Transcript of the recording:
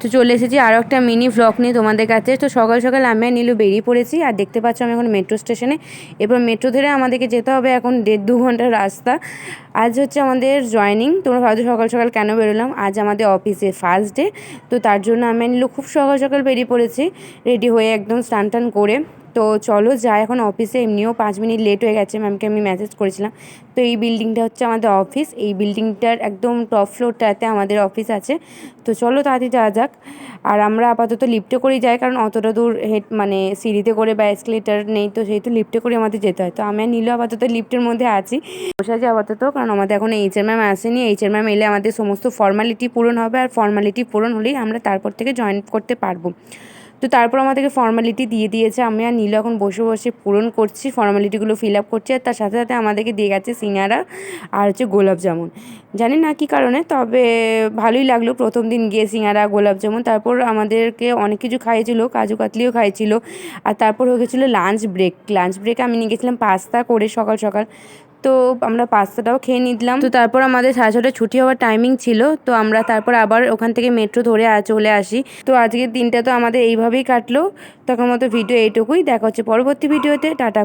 তো চলে এসেছি আরও একটা মিনি ব্লক নিয়ে তোমাদের কাছে। তো সকাল সকাল আমি নীলু বেরিয়ে পড়েছি আর দেখতে পাচ্ছ আমি এখন মেট্রো স্টেশনে এবার মেট্রো ধরে আমাদেরকে যেতে হবে এখন দেড় দু ঘণ্টার রাস্তা। আজ হচ্ছে আমাদের জয়নিং তোমরা ভাবছ সকাল সকাল কেন বেরোলাম? আজ আমাদের অফিসে ফার্স্ট ডে তো তার জন্য আমি নীলু খুব সকাল সকাল বেরিয়ে পড়েছি। রেডি হয়ে একদম স্নান টান করে তো চলো যাই, এখন অফিসে এমনিও পাঁচ মিনিট লেট হয়ে গেছে ম্যামকে আমি মেসেজ করেছিলাম। তো এই বিল্ডিংটা হচ্ছে আমাদের অফিস এই বিল্ডিংটার একদম টপ ফ্লোরটাতে আমাদের অফিস আছে। তো চলো তাড়াতাড়ি যাওয়া যাক। আর আমরা আপাতত লিফটে করেই যাই, কারণ অতটা দূর হেড মানে সিঁড়িতে করে বা এসকেলেটার নেই, তো সেহেতু লিফটে করে আমাদের যেতে হয়। তো আমি আর নীলু আপাতত লিফটের মধ্যে আছি। বসে আছি আপাতত, কারণ আমাদের এখন এইচএর ম্যাম আসেনি। এইচএর ম্যাম এলে আমাদের সমস্ত ফর্মালিটি পূরণ হবে, আর ফর্মালিটি পূরণ হলেই আমরা তারপর থেকে জয়েন করতে পারব। তো তারপর আমাদেরকে ফর্মালিটি দিয়ে দিয়েছে। আমি আর নীলু এখন বসে বসে পূরণ করছি ফর্মালিটিগুলো ফিল আপ করছি, আর তার সাথে সাথে আমাদেরকে দিয়ে গেছে সিঙ্গারা আর হচ্ছে গোলাপ জামুন। জানি না কী কারণে, তবে ভালোই লাগল প্রথম দিন গিয়ে সিঙ্গারা, গোলাপ জামুন, তারপর আমাদেরকে অনেক কিছু খাইয়েছিল, কাজু কাতলিও খাইয়েছিল, আর তারপর হয়ে গেছিল লাঞ্চ ব্রেক লাঞ্চ ব্রেকে আমি নিয়ে গেছিলাম পাস্তা করে সকাল সকাল। তো আমরা পাস্তাটাও খেয়ে নিলাম। তো তারপর আমাদের সাড়ে ছটায় ছুটি হওয়ার টাইমিং ছিল। তো আমরা তারপর আবার ওখান থেকে মেট্রো ধরে চলে আসি। তো আজকের দিনটা তো আমাদের এইভাবেই কাটলো। তখন মতো ভিডিও এইটুকুই। দেখা হচ্ছে পরবর্তী ভিডিওতে টাটা।